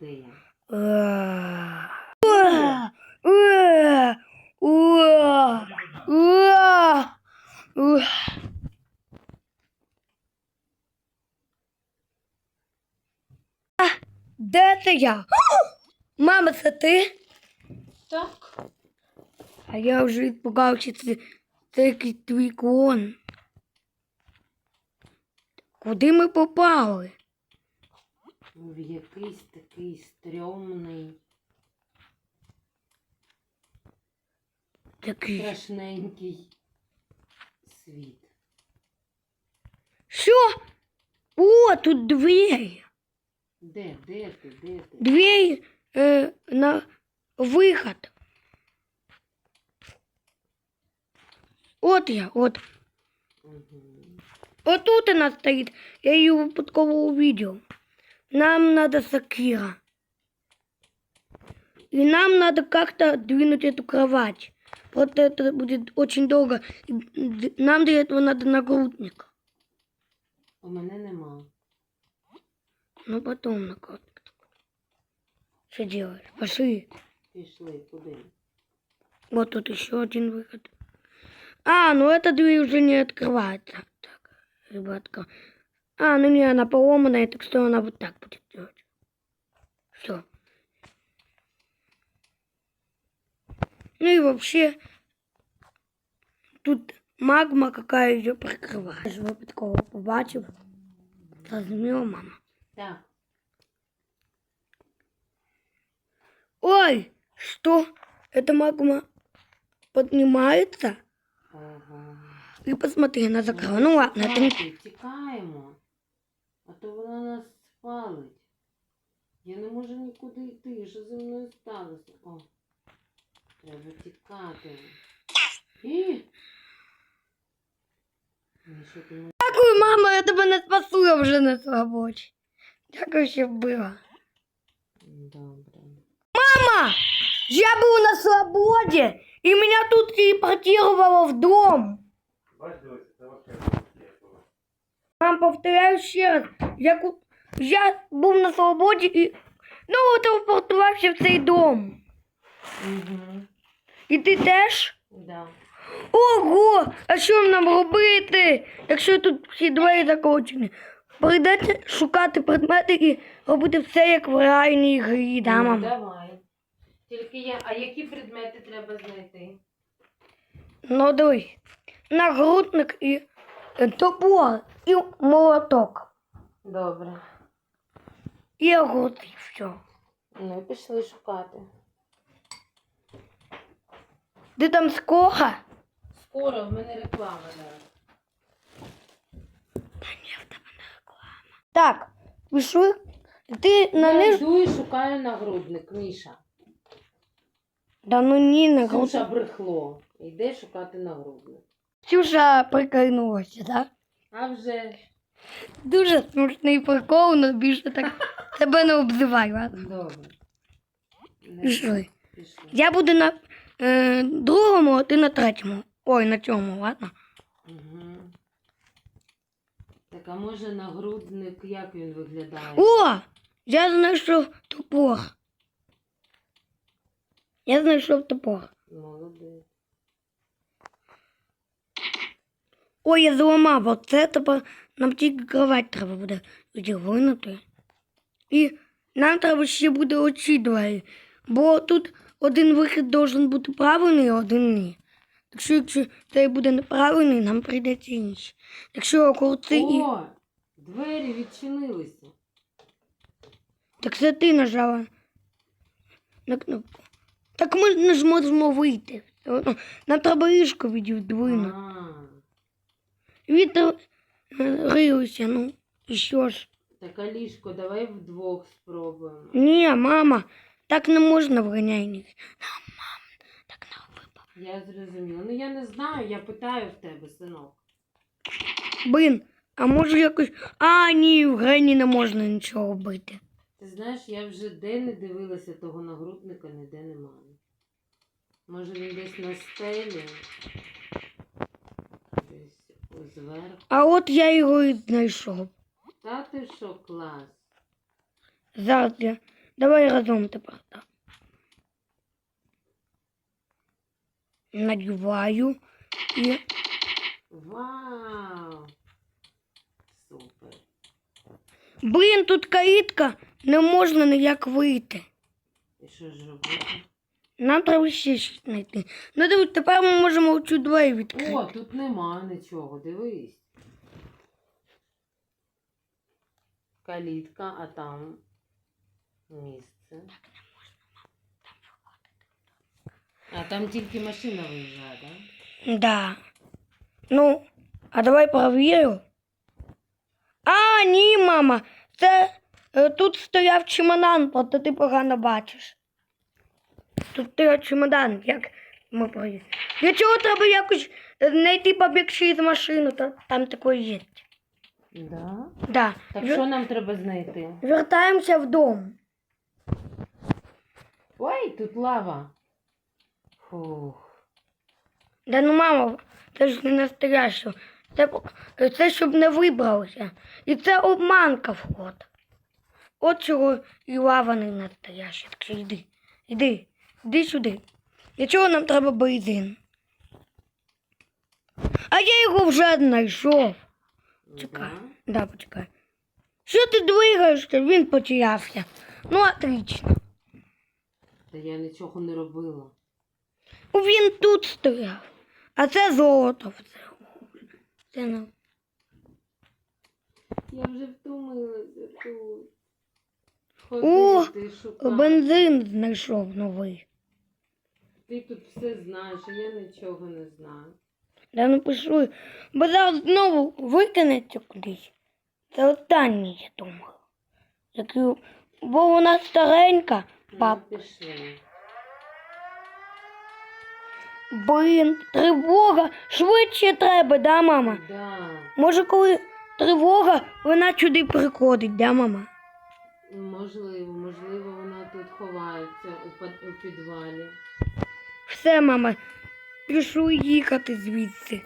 Де я? Де це я? Мама, це ти? Так. А я вже відпугався, це, це якийсь твій клон. Куди ми попали? В якийсь такий стрьомний, Такий. страшненький світ. Що? О, тут двері. Де, де ти, де ти? Двері е, на виход. От я, от. Угу. Отут она стоит. Я ее випадково увидел. Нам надо сакира. И нам надо как-то двинуть эту кровать. Вот это будет очень долго. Нам для этого надо нагрудник. У мене нема. Ну потом нагрудник. Что делаешь? Пошли. Пішли, куди? Вот тут еще один выход. А, ну эта дверь уже не открывается. Ребятка. А, ну не, она поломанная, так что она вот так будет делать. Все. Ну и вообще, тут магма какая ее прикрывает. Я випадково побачив. Зрозуміла, мама. Так. Ой, что? Эта магма поднимается? Ага. И посмотри, она закрыла. Ну ладно, это не... Тікати, Тікаємо. А то вона нас спалить. Я не можу нікуди йти. Що зі мною сталося? О, треба тікати. І... Ну, що ти не- Дякую, мама, я тебе не спасу, я вже на свободі. Дякую, що була. Добре. Мама, я был на свободе, и меня тут телепортировало в дом. Мам, повторяю еще раз, я, я був на свободі і ну, телепортувався в цей дом. Угу. І ти теж? Да. Ого! А що нам робити, якщо тут всі двері закочені? Прийдеться шукати предмети і робити все як в реальній грі, да, Ну, давай. Тільки я. А які предмети треба знайти? Ну, дивись. Нагрудник і топор, і молоток. Добре. І огурці, і все. Ну, пішли шукати. Ти там скоро? Скоро в мене реклама зараз. Так, пішли. Ти на Я ниж... йду і шукаю нагрудник, Міша. Да ну ні, нагрудник. брехло. Йде шукати нагрудник. Ксюша прикольнулася, так? А вже. Дуже смішний прикол, але більше так тебе не обзивай, ладно? Добре. Пішли. пішли. Я буду на е, другому, а ти на третьому. Ой, на цьому, ладно? Угу. Так, а може нагрудник, як він виглядає? О! Я знайшов топор. Я знайшов топор. Молодець. Ой, я зламав. Оце тепер нам тільки кровать треба буде відірвинути. І нам треба ще буде оці двері. Бо тут один вихід должен бути правильний, а один ні. Так що, якщо цей буде неправильний, нам прийдеться інший. Якщо огурці і. О, двері відчинилися. Так це ти нажала на кнопку. Так ми не зможемо вийти. Нам треба ліжко віддвинути. Е, ну, і що ж. так, а ліжко, давай вдвох спробуємо. Ні, мама, так не можна в ганянні. Мам, так не випав. Я зрозуміла. Ну я не знаю, я питаю в тебе, синок. Блин, а може якось. А, ні, в грані не можна нічого робити. Ти знаєш, я вже де не дивилася того нагрудника, ніде немає. Може він десь на стелі? Зверху. А от я його і знайшов. Та ти що клас? Зараз я. Давай разом тепер. так. Надіваю і Вау! Супер. Блін, тут каїтка, не можна ніяк вийти. І що ж робити? Нам треба ще щось знайти. Ну дивись, тепер ми можемо цю двері відкрити. О, тут нема нічого, дивись. Калітка, а там місце. А там тільки машина виїжджає, так? Да. Ну, а давай перевірю. А, ні, мама. Це е, тут стояв чемодан, просто ти погано бачиш. Тут стояв чемодан, як ми проїхали. Для чого треба якось е, знайти побіг через машину, та там такої є. Да? Да. Так Вер- що нам треба знайти? Вертаємося вдома. Ой, тут лава. Фух. Да ну мама, це ж не настояще. Це, це щоб не вибралося. І це обманка вход. От чого і лава не настояща. Так що йди, йди, йди сюди. Для чого нам треба бензин? А я його вже знайшов. Чекай. Да? Да, почекай. Що ти двигаєшся? Він потерявся. Ну, отлично. Та я нічого не робила. Він тут стояв. А це золото. Це, не. Я вже втомилася тут. О, Бензин знайшов новий. Ти тут все знаєш, а я нічого не знаю. Да ну пішли. Бо зараз знову викинеться кудись. Це останній, я думаю. Який... Бо вона старенька, пап. Ну, пішли. Блін, тривога. Швидше треба, да, мама? Да. Може, коли тривога, вона сюди приходить, да, мама? Можливо, можливо, вона тут ховається у підвалі. Все, мама, пішли їхати звідси.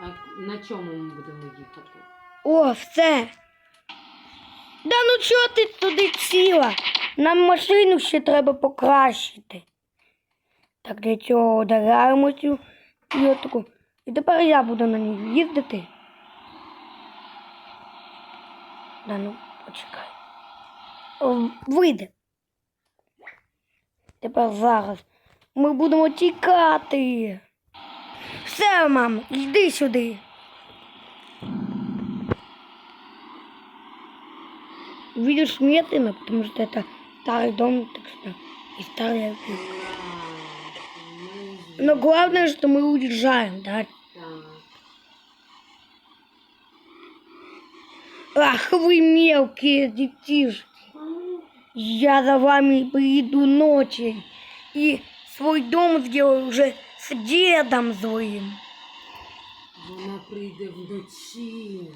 А на чому ми будемо їхати? О, все. Да ну чого ти туди ціла? Нам машину ще треба покращити. Так для цього ударяємо цю і. І тепер я буду на ній їздити. Да ну, почекай. Вийде. Тепер зараз ми будемо тікати. Все, мама, йди сюди. Видишь медленно, потому что это старый дом, так что и. Да, Но главное, что мы уезжаем, да? Ах, вы мелкие детишки. Я за вами приду ночью и свой дом сделаю уже с дедом злым. Вона прийде вночі.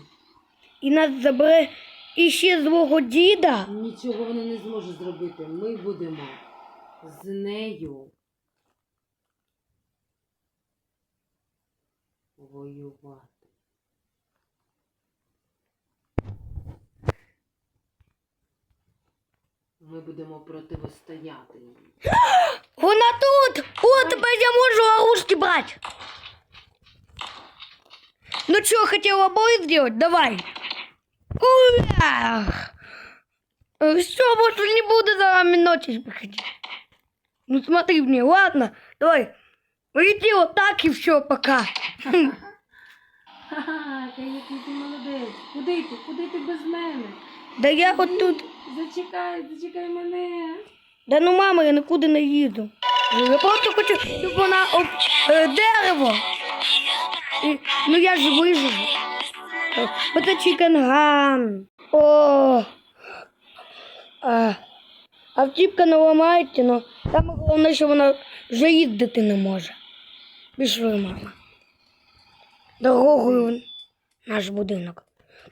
І нас забере іще злого діда. Нічого вона не зможе зробити. Ми будемо з нею воювати. Ми будемо противостояти їй. Вона тут! О, тепер я можу оружки брать. Ну что, хотела бой сделать? Давай. Ух! Все, больше не буду за вами ночью приходить. Ну смотри мне, ладно? Давай. Иди вот так и все, пока. Ха-ха, який ти молодець. Куди ти? Куди ти без мене? Да я вот тут. Зачекай, зачекай мене. Да ну мама, я нікуди не їду. Я просто хочу, щоб вона об е, дерево. І, ну я ж виживу. Е, Оце чікенган. О. А, автівка не ламається, але саме головне, що вона вже їздити не може. Пішли, мама. Дорогою наш будинок.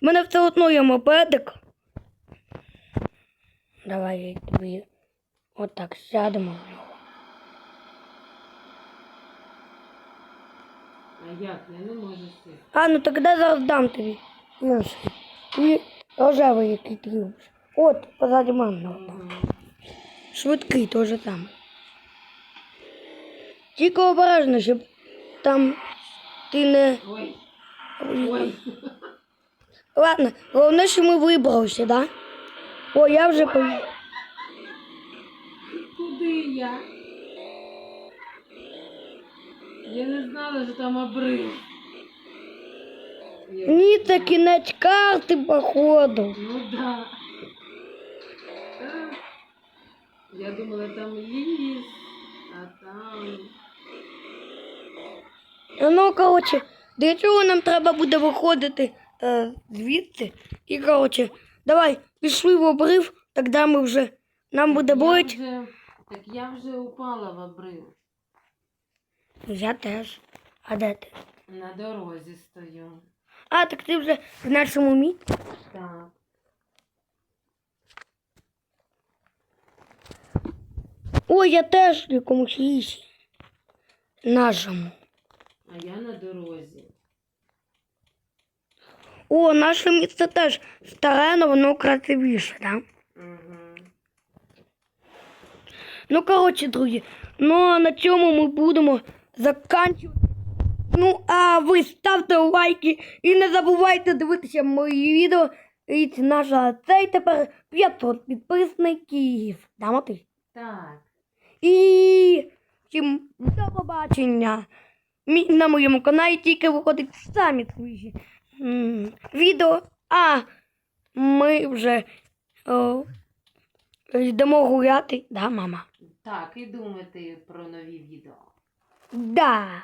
У мене все одно є мопедик. Давай тобі отак сядемо в нього. А як? Я не можу сісти. А, ну тоді зараз дам тобі. Інший. І рожевий, який ти любиш. От, позаді мене. Швидкий теж там. Тільки обережно, щоб там ти не. Ой. Ой. Ладно, головне, що ми вибралися, да? О, я вже поїхав. Куди я? Я не знала, що там обрив. Ні, це кінець карти, походу. Ну да. Я думала, там ліс, а там. Ну, коротше, для цього нам треба буде виходити е, звідси. І, коротше, давай, пішли в обрив, тоді ми вже. Нам буде болить. вже- Так я вже упала в обрив. Я теж. А де ти? На дорозі стою. А, так ти вже в нашому місці. Так. Ой, я теж в якомусь лісі. Нашому. А я на дорозі. О, наше місце теж старе, але воно красивіше, так? Да? Угу. Ну, коротше, друзі, ну а на цьому ми будемо заканчувати. Ну, а ви ставте лайки і не забувайте дивитися мої відео. І наша цей тепер 500 підписників. Да, Матвій? Так. І всім до побачення. На моєму каналі тільки виходить самі свіжі відео, а ми вже о, йдемо гуляти, да, мама? Так, і думати про нові відео. Да.